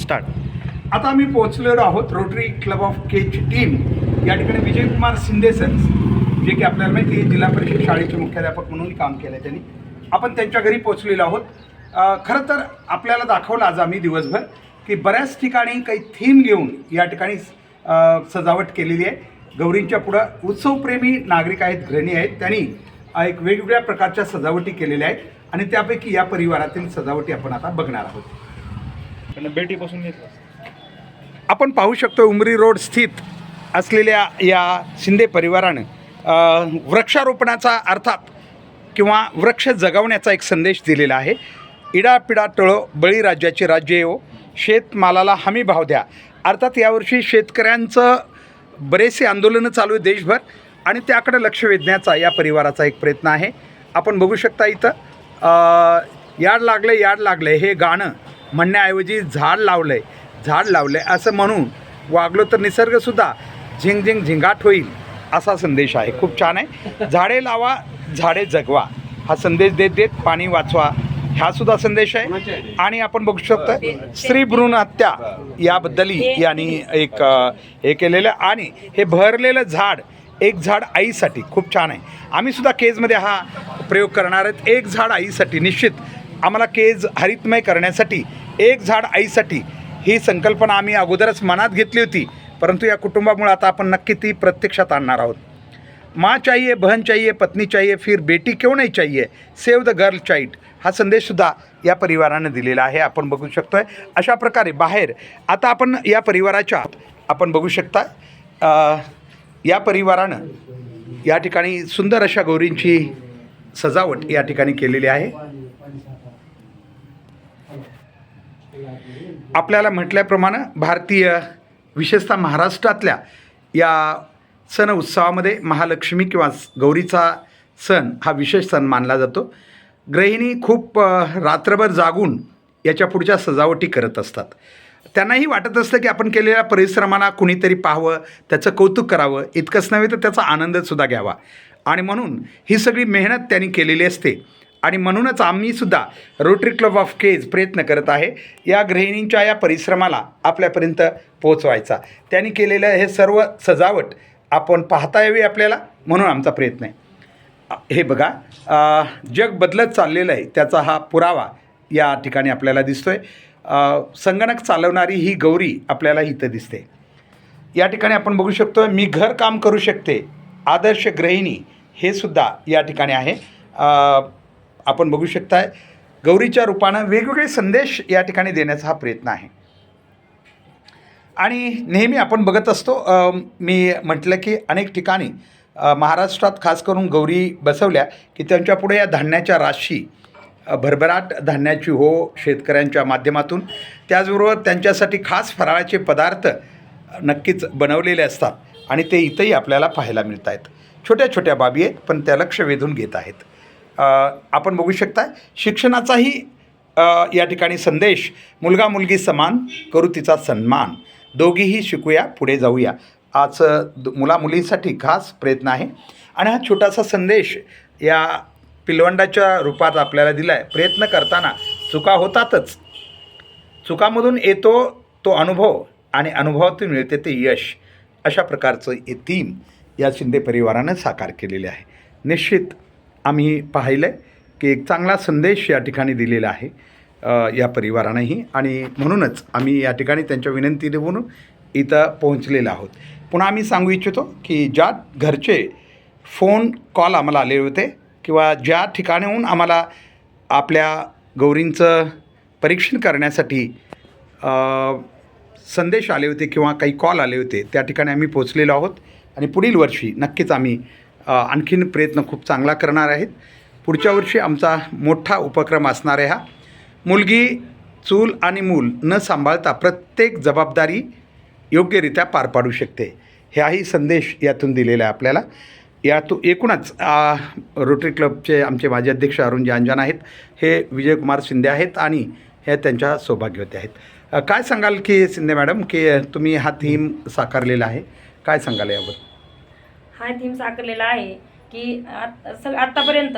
Start. आता आम्ही पोहोचलेलो आहोत रोटरी क्लब ऑफ केची टीम. या ठिकाणी विजयकुमार शिंदे सर जे की आपल्याला माहिती आहे जिल्हा परिषद शाळेचे मुख्याध्यापक म्हणून काम केलं त्यांनी. आपण त्यांच्या घरी पोहोचलेलो आहोत. खरं तर आपल्याला दाखवलं आज आम्ही दिवसभर की बऱ्याच ठिकाणी काही थीम घेऊन या ठिकाणी सजावट केलेली आहे. गौरींच्या पुढं उत्सवप्रेमी नागरिक आहेत घरणी आहेत. त्यांनी एक वेगवेगळ्या प्रकारच्या सजावटी केलेल्या आहेत. आणि त्यापैकी या परिवारातील सजावटी आपण आता बघणार आहोत. बेटीपासून घेतलं. आपण पाहू शकतो उमरी रोड स्थित असलेल्या या शिंदे परिवारानं वृक्षारोपणाचा अर्थात किंवा वृक्ष जगवण्याचा एक संदेश दिलेला आहे. इडापिडा टळो बळीराज्याचे राज्य येवो शेतमालाला हमी भाव द्या. अर्थात यावर्षी शेतकऱ्यांचं बरेचसे आंदोलनं चालू आहे देशभर आणि त्याकडे लक्ष वेधण्याचा या परिवाराचा एक प्रयत्न आहे. आपण बघू शकता इथं याड लागलं याड लागलं हे गाणं म्हणण्याऐवजी झाड लावलं आहे झाड लावलं आहे असं म्हणून वागलो तर निसर्गसुद्धा झिंग झिंग झिंगाट होईल असा संदेश आहे. खूप छान आहे. झाडे लावा झाडे जगवा. हा संदेश देत देत पाणी वाचवा. हा सुद्धा संदेश आहे. आणि आपण बघू शकतो स्त्री भ्रूण हत्या याबद्दलही यांनी एक हे केलेलं आणि हे भरलेलं झाड एक झाड आईसाठी खूप छान आहे. आम्ही सुद्धा केजमध्ये हा प्रयोग करणार आहेत. एक झाड आईसाठी निश्चित आम्हाला केज हरितमय करण्यासाठी एक झाड आईसाठी ही संकल्पना आम्ही अगोदरच मनात घेतली होती. परंतु या कुटुंबामुळे आता आपण नक्की ती प्रत्यक्षात आणणार आहोत. माँ चाहिए बहन चाहिए पत्नी चाहिए फिर बेटी क्यों नाही चाहिए? सेव द गर्ल चाईट हा संदेशसुद्धा या परिवारानं दिलेला आहे. आपण बघू शकतो आहे अशा प्रकारे बाहेर आता आपण या परिवाराच्या आपण बघू शकता या परिवारानं या ठिकाणी सुंदर अशा गौरींची सजावट या ठिकाणी केलेली आहे. आपल्याला म्हटल्याप्रमाणे भारतीय विशेषतः महाराष्ट्रातल्या या सण उत्सवामध्ये महालक्ष्मी किंवा गौरीचा सण हा विशेष सण मानला जातो. गृहिणी खूप रात्रभर जागून याच्या पुढच्या सजावटी करत असतात. त्यांनाही वाटत असतं की आपण केलेल्या परिश्रमाला कुणीतरी पाहावं त्याचं कौतुक करावं इतकंच नव्हे तर त्याचा आनंदसुद्धा घ्यावा. आणि म्हणून ही सगळी मेहनत त्यांनी केलेली असते. आणि म्हणूनच आम्हीसुद्धा रोटरी क्लब ऑफ केज प्रयत्न करत आहे. या गृहिणींच्या या परिश्रमाला आपल्यापर्यंत पोहोचवायचा. त्यांनी केलेलं हे सर्व सजावट आपण पाहता यावी आपल्याला म्हणून आमचा प्रयत्न आहे. हे बघा जग बदलत चाललेलं आहे. त्याचा हा पुरावा या ठिकाणी आपल्याला दिसतो आहे संगणक चालवणारी ही गौरी आपल्याला इथं दिसते. या ठिकाणी आपण बघू शकतो मी घर काम करू शकते. आदर्श गृहिणी हे सुद्धा या ठिकाणी आहे. आपण बघू शकताय गौरीच्या रूपानं वेगवेगळे संदेश या ठिकाणी देण्याचा हा प्रयत्न आहे. आणि नेहमी आपण बघत असतो मी म्हटलं की अनेक ठिकाणी महाराष्ट्रात खास करून गौरी बसवल्या की त्यांच्यापुढे या धान्याच्या राशी भरभराट धान्याची हो शेतकऱ्यांच्या माध्यमातून त्याचबरोबर त्यांच्यासाठी खास फराळाचे पदार्थ नक्कीच बनवलेले असतात आणि ते इथंही आपल्याला पाहायला मिळत आहेत छोट्या छोट्या बाबी आहेत पण त्या लक्ष वेधून घेत आहेत. आपण बघू शकता शिक्षणाचाही या ठिकाणी संदेश मुलगा मुलगी समान करू तिचा सन्मान. दोघीही शिकूया पुढे जाऊया. आज मुला मुलींसाठी मुलामुलींसाठी खास प्रयत्न आहे. आणि हा छोटासा संदेश या पिलवंडाच्या रूपात आपल्याला दिला आहे प्रयत्न करताना चुका होतातच. चुकामधून येतो तो अनुभव आणि अनुभवातून मिळते ते यश. अशा प्रकारचं हे थीम या शिंदे परिवारानं साकार केलेले आहे. निश्चित आम्ही पाहिलं आहे की एक चांगला संदेश या ठिकाणी दिलेला आहे या परिवारानंही. आणि म्हणूनच आम्ही या ठिकाणी त्यांच्या विनंती देऊन इथं पोहोचलेलो आहोत. पुन्हा आम्ही सांगू इच्छितो की ज्या घरचे फोन कॉल आम्हाला आले होते किंवा ज्या ठिकाणाहून आम्हाला आपल्या गौरींचं परीक्षण करण्यासाठी संदेश आले होते किंवा काही कॉल आले होते त्या ठिकाणी आम्ही पोचलेलो आहोत. आणि पुढील वर्षी नक्कीच आम्ही आणखीन प्रयत्न खूप चांगला करणार आहेत. पुढच्या वर्षी आमचा मोठा उपक्रम असणार आहे हा. मुलगी चूल आणि मूल न सांभाळता प्रत्येक जबाबदारी योग्यरित्या पार पाडू शकते. ह्याही संदेश यातून दिलेला आहे आपल्याला. यातून एकूणच रोटरी क्लबचे आमचे माजी अध्यक्ष अरुण जानजान आहेत. हे विजयकुमार शिंदे आहेत आणि हे त्यांच्या सौभाग्यवती आहेत. काय सांगाल की शिंदे मॅडम की तुम्ही हा थीम साकारलेला आहे? काय सांगाल याबद्दल हा थीम साकारलेला आहे की आत- सग आत्तापर्यंत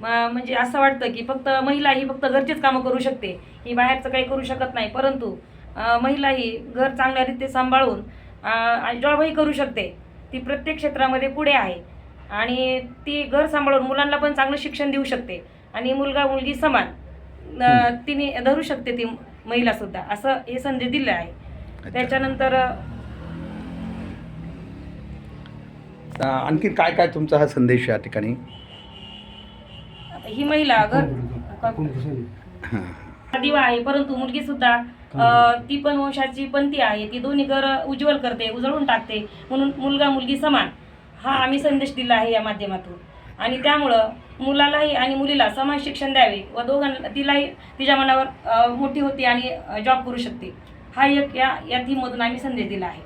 म- म्हणजे असं वाटतं की फक्त महिला ही फक्त घरचीच कामं करू शकते. ही बाहेरचं काही करू शकत नाही. परंतु महिला ही घर चांगल्या रीते सांभाळून जॉबही करू शकते. ती प्रत्येक क्षेत्रामध्ये पुढे आहे. आणि ती घर सांभाळून मुलांना पण चांगलं शिक्षण देऊ शकते. आणि मुलगा मुलगी समान तिने धरू शकते ती महिला सुद्धा. असं हे संदेश दिलं आहे. त्याच्यानंतर आणखी काय काय तुमचा हा संदेश या ठिकाणी? ही महिला घर हां. दिवा आहे परंतु मुलगी सुद्धा अ, ती पण वंशाची पंथी आहे. ती दोन्ही घर उज्ज्वल करते उजळून टाकते. म्हणून मुलगा मुलगी समान. हा आम्ही संदेश दिला आहे या माध्यमातून. आणि त्यामुळं मुलालाही आणि मुलीला समान शिक्षण द्यावे व दोघांना तिलाही तिच्या मनावर अ, मोठी होती आणि जॉब करू शकते. हा एक या या थीममधून आम्ही संदेश दिला आहे.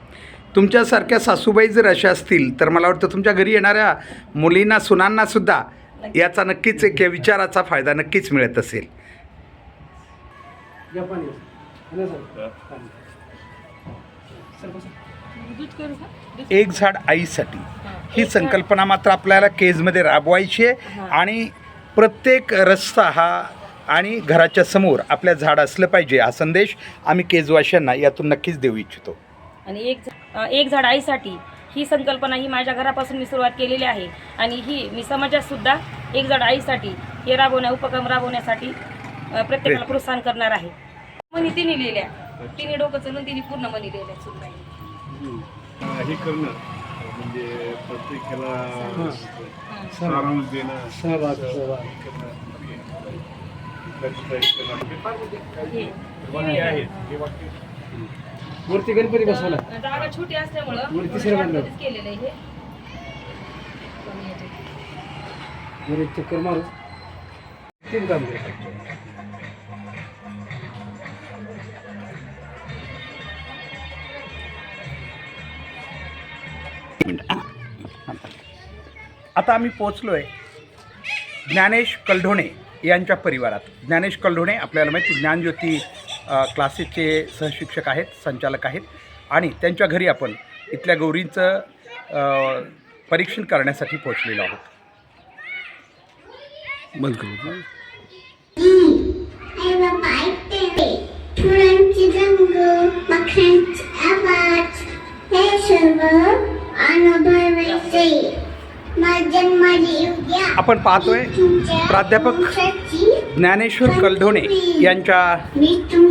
तुमच्यासारख्या सासूबाई जर अशा असतील तर मला वाटतं तुमच्या घरी येणाऱ्या मुलींना सुनांना सुद्धा याचा नक्कीच एक या विचाराचा फायदा नक्कीच मिळत असेल. एक झाड आईसाठी. ही. संकल्पना मात्र आपल्याला केजमध्ये राबवायची आहे आणि प्रत्येक रस्ता हा आणि घराच्या समोर आपल्या झाड असलं पाहिजे हा संदेश आम्ही केजवाशांना यातून नक्कीच देऊ इच्छितो. आणि एक एक झाड आईसाठी ही संकल्पना ही माझ्या घरापासून मी सुरुवात केलेली आहे. आणि ही मी समाजात सुद्धा एक झाड आईसाठी हे राबवण्या उपक्रम राबवण्यासाठी प्रत्येकाला प्रोत्साहन करणार आहे. मनी तिने लिहिल्या. तिने डोकं चलून तिने पूर्ण मनी लिहिल्या सुद्धा हे करणं म्हणजे प्रत्येकाला सारांश देणं आहेत हे वाक्य मूर्ती गणपती बसवला. जागा छोटी असल्यामुळं वरती सरकवलं. shortकटच केलेलं आहे हे. एक चक्कर मारू. तीन काम करू. आता आम्ही पोचलो आहे ज्ञानेश कलढोणे यांच्या परिवारात. ज्ञानेश कलढोणे आपल्याला माहिती ज्ञानज्योती क्लासेसचे सहशिक्षक आहेत संचालक आहेत आणि त्यांच्या घरी आपण इथल्या गौरींचं परीक्षण करण्यासाठी पोचलेलो आहोत. बंद हे आपण पाहतोय प्राध्यापक ज्ञानेश्वर कलढोणे यांच्या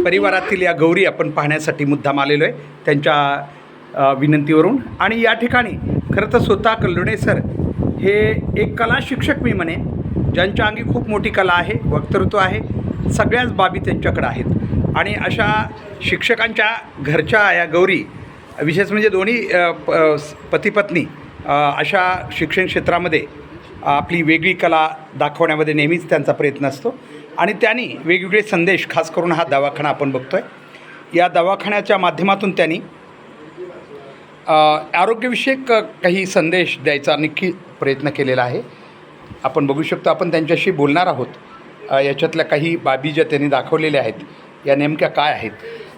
परिवारातील या गौरी आपण पाहण्यासाठी मुद्दाम आलेलो आहे. त्यांच्या विनंतीवरून. आणि या ठिकाणी खरं तर स्वतः कलडुणे सर हे एक कला शिक्षक मी म्हणे ज्यांच्या अंगी खूप मोठी कला आहे वक्तृत्व आहे सगळ्याच बाबी त्यांच्याकडे आहेत. आणि अशा शिक्षकांच्या घरच्या या गौरी विशेष म्हणजे दोन्ही पतिपत्नी अशा शिक्षण क्षेत्रामध्ये आपली वेगळी कला दाखवण्यामध्ये नेहमीच त्यांचा प्रयत्न असतो. आणि त्यांनी वेगवेगळे संदेश खास करून हा दवाखाना आपण बघतो आहे या दवाखान्याच्या माध्यमातून त्यांनी आरोग्यविषयक काही संदेश द्यायचा नक्की प्रयत्न केलेला आहे. आपण बघू शकतो आपण त्यांच्याशी बोलणार आहोत. याच्यातल्या काही बाबी ज्या त्यांनी दाखवलेल्या आहेत या नेमक्या काय आहेत?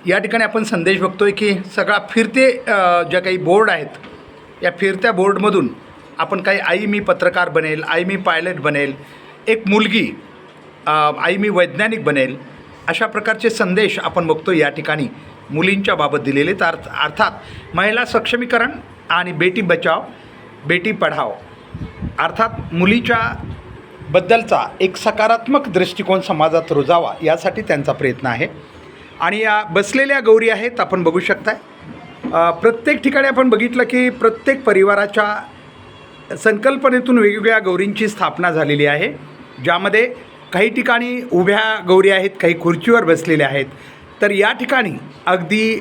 या ठिकाणी आपण संदेश बघतो आहे की सगळा फिरते ज्या काही बोर्ड आहेत या फिरत्या बोर्डमधून आपण काही आई मी पत्रकार बनेल आई मी पायलट बनेल एक मुलगी आई मी वैज्ञानिक बनेल अशा प्रकारचे संदेश आपण बघतो या ठिकाणी. मुलींच्या बाबत दिलेले तर अर्थ अर्थात महिला सक्षमीकरण आणि बेटी बचाव बेटी पढाव. अर्थात मुलीच्या बद्दलचा एक सकारात्मक दृष्टिकोन समाजात रुजावा यासाठी त्यांचा प्रयत्न आहे. आणि या बसलेल्या गौरी आहेत आपण बघू शकताय. प्रत्येक ठिकाणी आपण बघितलं की प्रत्येक परिवाराच्या संकल्पनेतून वेगवेगळ्या गौरींची स्थापना झालेली आहे. ज्यामध्ये काही ठिकाणी उभ्या गौरी आहेत काही खुर्चीवर बसलेल्या आहेत. तर या ठिकाणी अगदी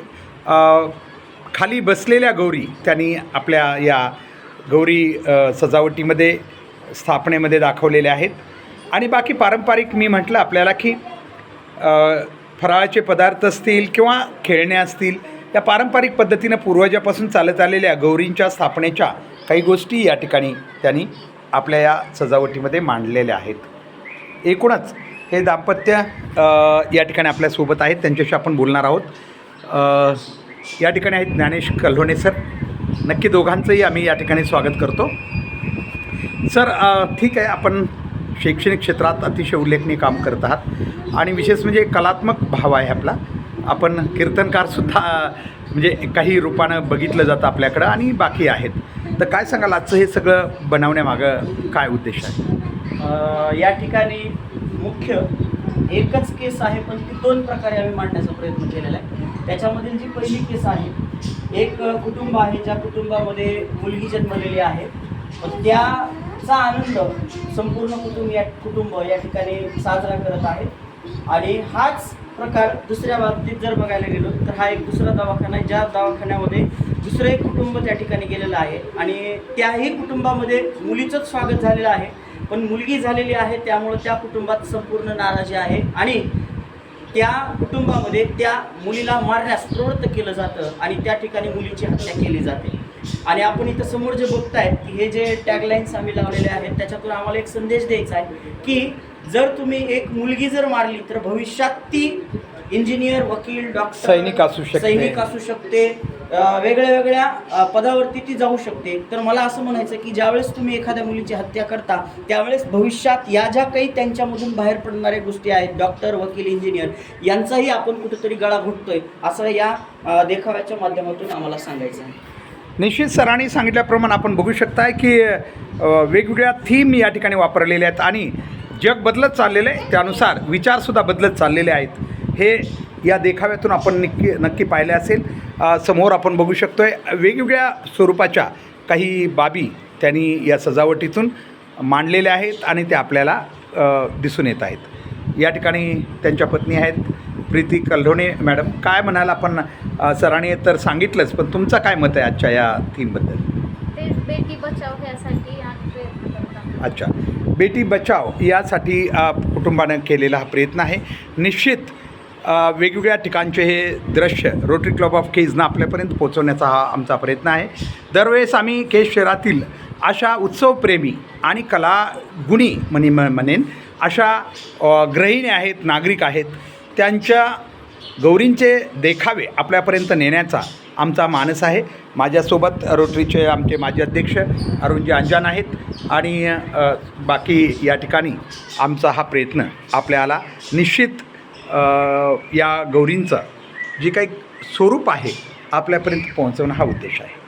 खाली बसलेल्या गौरी त्यांनी आपल्या या गौरी सजावटीमध्ये स्थापनेमध्ये दाखवलेल्या आहेत. आणि बाकी पारंपरिक मी म्हटलं आपल्याला की फराळाचे पदार्थ असतील किंवा खेळणे असतील या पारंपरिक पद्धतीनं पूर्वजापासून चालत आलेल्या गौरींच्या स्थापनेच्या काही गोष्टी या ठिकाणी त्यांनी आपल्या या सजावटीमध्ये मांडलेल्या आहेत. एकूणच हे दाम्पत्य या ठिकाणी आपल्यासोबत आहेत. त्यांच्याशी आपण बोलणार आहोत. या ठिकाणी आहेत ज्ञानेश कल्होणे सर. नक्की दोघांचंही आम्ही या ठिकाणी स्वागत करतो. सर ठीक आहे आपण शैक्षणिक क्षेत्रात अतिशय उल्लेखनीय काम करत आहात. आणि विशेष म्हणजे कलात्मक भाव आहे आपला. आपण कीर्तनकारसुद्धा म्हणजे काही रूपानं बघितलं जातं आपल्याकडं आणि बाकी आहेत. तर काय सांगाल आजचं हे सगळं बनवण्यामागं काय उद्देश आहे? या ठिकाणी मुख्य एकच केस आहे पण ती दोन प्रकारे आम्ही मांडण्याचा प्रयत्न केलेला आहे. त्याच्यामधील जी पहिली केस आहे एक कुटुंब आहे ज्या कुटुंबामध्ये मुलगी जन्मलेली आहे. त्याचा आनंद संपूर्ण कुटुंब या कुटुंब या ठिकाणी साजरा करत आहे. आणि हाच प्रकार दुसऱ्या बाबतीत जर बघायला गेलो तर हा एक दुसरा दवाखाना आहे ज्या दवाखान्यामध्ये दुसरं एक कुटुंब त्या ठिकाणी गेलेलं आहे. आणि त्याही कुटुंबामध्ये मुलीचंच स्वागत झालेलं आहे. पण मुलगी झालेली आहे त्यामुळं त्या कुटुंबात संपूर्ण नाराजी आहे आणि त्या कुटुंबामध्ये त्या मुलीला मारण्यास प्रवृत्त केलं जातं आणि त्या ठिकाणी मुलीची हत्या केली जाते आणि आपण इथं समोर जे बघतायत की हे जे टॅगलाईन्स आम्ही लावलेले आहेत त्याच्यातून आम्हाला एक संदेश द्यायचा आहे की जर तुम्ही एक मुलगी जर मारली तर भविष्यात ती इंजिनियर वकील डॉक्टर सैनिक असू शकते. सैनिक असू शकते वेगळ्या वेगळ्या पदावरती ती जाऊ शकते. तर मला असं म्हणायचं की ज्यावेळेस तुम्ही एखाद्या मुलीची हत्या करता त्यावेळेस भविष्यात या ज्या काही त्यांच्यामधून बाहेर पडणाऱ्या गोष्टी आहेत डॉक्टर वकील इंजिनियर यांचाही आपण कुठेतरी गळा घुटतोय असं या देखाव्याच्या माध्यमातून आम्हाला सांगायचं आहे. निश्चित सरांनी सांगितल्याप्रमाणे आपण बघू शकताय की वेगवेगळ्या थीम या ठिकाणी वापरलेल्या आहेत आणि जग बदलत चाललेलं आहे. त्यानुसार विचारसुद्धा बदलत चाललेले आहेत. हे या देखाव्यातून आपण नक्की नक्की पाहिले असेल. समोर आपण बघू शकतो आहे वेगवेगळ्या स्वरूपाच्या काही बाबी त्यांनी या सजावटीतून मांडलेल्या आहेत आणि त्या आपल्याला दिसून येत आहेत. या ठिकाणी त्यांच्या पत्नी आहेत प्रीती कल्होणे मॅडम. काय म्हणाल आपण सरांनी तर सांगितलंच पण तुमचं काय मत आहे आजच्या या थीमबद्दल? बेटी बचाव ह्यासाठी अच्छा. बेटी बचाव यासाठी कुटुंबानं केलेला हा प्रयत्न आहे. निश्चित वेगवेगळ्या ठिकाणचे हे दृश्य रोटरी क्लब ऑफ केजनं आपल्यापर्यंत पोहोचवण्याचा हा आमचा प्रयत्न आहे. दरवेळेस आम्ही केज शहरातील अशा उत्सवप्रेमी आणि कलागुणी म्हणे म- म्हणेन अशा ग्रहिणी आहेत नागरिक आहेत त्यांच्या गौरींचे देखावे आपल्यापर्यंत नेण्याचा आमचा मानस आहे. माझ्यासोबत रोटरीचे आमचे माजी अध्यक्ष अरुणजी अंजान आहेत आणि बाकी या ठिकाणी आमचा हा प्रयत्न आपल्याला निश्चित या गौरींचं जे काही स्वरूप आहे आपल्यापर्यंत पोहोचवणं हा उद्देश आहे.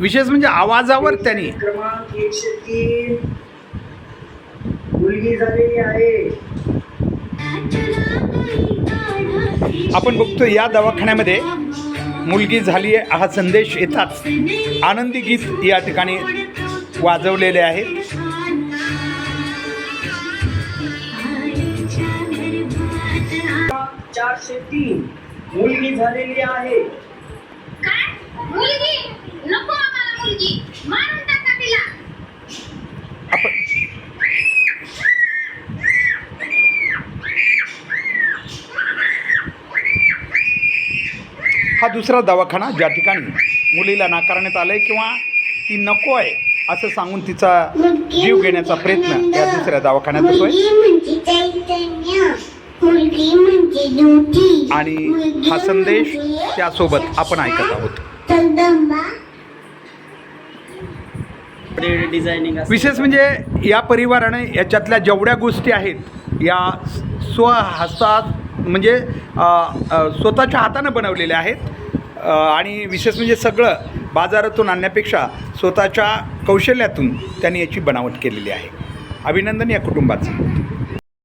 विशेष म्हणजे आवाजावर त्यांनी आपण बघतो या दवाखान्यामध्ये मुलगी झाली आहे हा संदेश येताच. आनंदी गीत या ठिकाणी वाजवलेले आहेत. चारशे तीन. मुलगी झालेली आहे. काय? मुलगी? नको आम्हाला मुलगी. मारून टाका तिला. आपण हा दुसरा दवाखाना ज्या ठिकाणी मुलीला नाकारण्यात आलं आहे किंवा ती नको आहे असं सांगून तिचा जीव घेण्याचा प्रयत्न या दुसऱ्या दवाखान्यात होतोय. मुलगी म्हणजे आणि हा संदेश म्हणजे त्यासोबत आपण ऐकत आहोत. डिझायनिंग विशेष म्हणजे या परिवाराने याच्यातल्या जेवढ्या गोष्टी आहेत या स्वहस्तात म्हणजे स्वतःच्या हातानं बनवलेल्या आहेत. आणि विशेष म्हणजे सगळं बाजारातून आणण्यापेक्षा स्वतःच्या कौशल्यातून त्यांनी याची बनावट केलेली आहे. अभिनंदन या कुटुंबाचं.